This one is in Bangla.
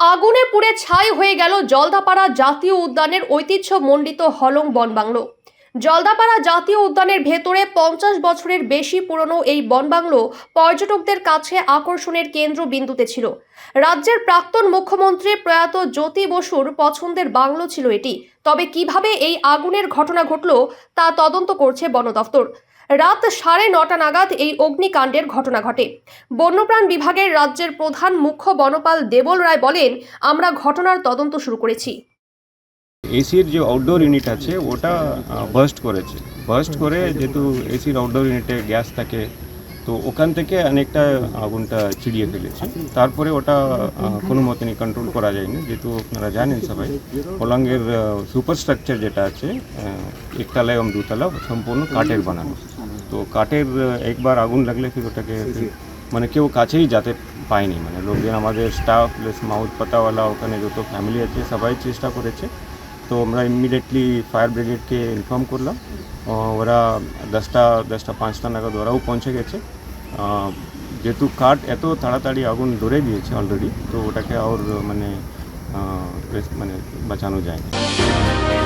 আগুনে পুড়ে ছাই হয়ে গেল জলদাপাড়া জাতীয় উদ্যানের ঐতিহ্যমণ্ডিত হলং বনবাংলো। জলদাপাড়া জাতীয় উদ্যানের ভেতরে পঞ্চাশ বছরের বেশি পুরনো এই বনবাংলো পর্যটকদের কাছে আকর্ষণের কেন্দ্রবিন্দুতে ছিল। রাজ্যের প্রাক্তন মুখ্যমন্ত্রী প্রয়াত জ্যোতি বসুর পছন্দের বাংলো ছিল এটি। তবে কীভাবে এই আগুনের ঘটনা ঘটল তা তদন্ত করছে বন দফতর রাত সাড়ে নটা নাগাদ এই অগ্নিকাণ্ডের ঘটনা ঘটে। বন্যপ্রাণ বিভাগের রাজ্যের প্রধান মুখ্য বনপাল দেবল রায় বলেন, আমরা ঘটনার তদন্ত শুরু করেছি। এসির যে আউটডোর ইউনিট আছে, ওটা বার্স্ট করেছে। বার্স্ট করে যেহেতু এসির আউটডোর ইউনিটে গ্যাস থাকে তো ওখান থেকে অনেকটা আগুনটা ছিড়িয়ে ফেলেছে। তারপরে ওটা কোনো মতনই কন্ট্রোল করা যায়নি। যেহেতু আপনারা জানেন সবাই, পলঙ্গের সুপার স্ট্রাকচার যেটা আছে একতলা এবং দুতলা সম্পূর্ণ কাঠের বানানো। তো কাঠের একবার আগুন লাগলে ফির ওটাকে মানে কেউ কাছেই যাতে পায়নি। মানে লোকজন আমাদের স্টাফ প্লাস মাউথ পাতাওয়ালা, ওখানে যত ফ্যামিলি আছে, সবাই চেষ্টা করেছে। তো আমরা ইমিডিয়েটলি ফায়ার ব্রিগেডকে ইনফর্ম করলাম। ওরা দশটা দশটা পাঁচটা নাগাদ ওরাও পৌঁছে গেছে। যেহেতু কাঠ এত তাড়াতাড়ি আগুন ধরে দিয়েছে অলরেডি তো ওটাকে আর মানে মানে বাঁচানো যায় না